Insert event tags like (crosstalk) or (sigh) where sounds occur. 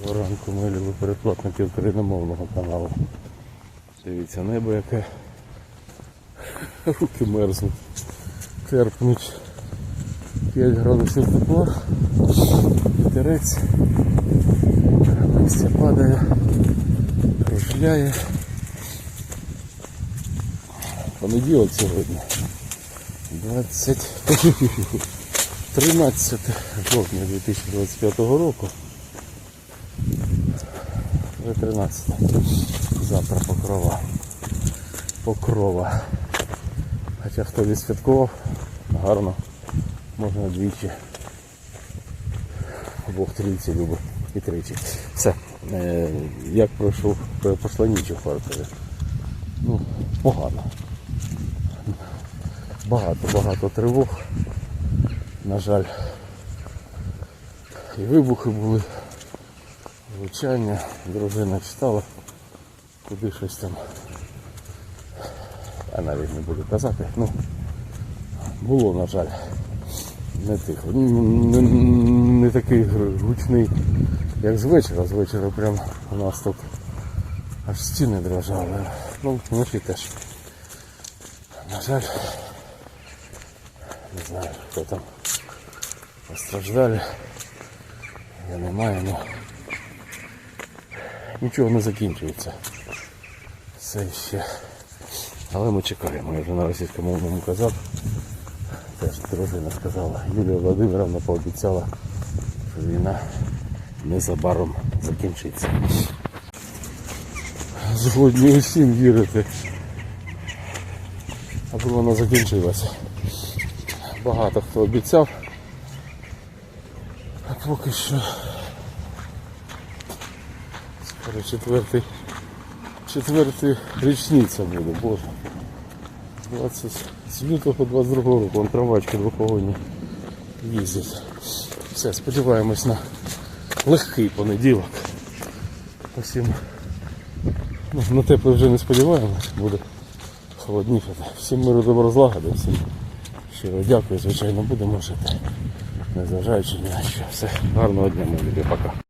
Доброго ранку, ми любі передплатники україномовного каналу. Дивіться, небо яке. Руки мерзнуть. Терпнуть 5 градусів тепла. Вітерець. Листя падає. Кружляє. Понеділок сьогодні. 20... 13 (laughs) жовтня 2025 року. Вже 13. Завтра покрова. Покрова. Хоча хто відсвяткував, гарно. Можна двічі. Бог трійці любить і тричі. Все. Е, як пройшов пройшла ніч у Харкові? Ну, погано. Багато, багато тривог. На жаль. І вибухи були влучання, дружина читала, куди щось там. Я навіть не буду казати. Ну, було, на жаль, не тихо. Не, не такий гучний, як з вечора. З вечора прям у нас тут аж стіни дрожали. Ну, вночі теж. На жаль, не знаю, хто там постраждали. Я не маю, ну нічого не закінчується. Все ще. Але ми чекаємо. Я вже на російськомовному казав. Теж дружина сказала. Юлія Володимировна пообіцяла, що війна незабаром закінчиться. Згодні усім вірити. Аби вона закінчилася. Багато хто обіцяв. А поки що четвертий, четвертий річниця буде, боже. 20, з лютого 22 року вон трамвачки двохвагонні їздять. Все, сподіваємось на легкий понеділок. Усім ну, на тепле вже не сподіваємось, буде холодніше. Всім миру добро злагоди, всім щиро дякую, звичайно, будемо жити. Незважаючи ні на що. Все, гарного дня, мої любі, пока.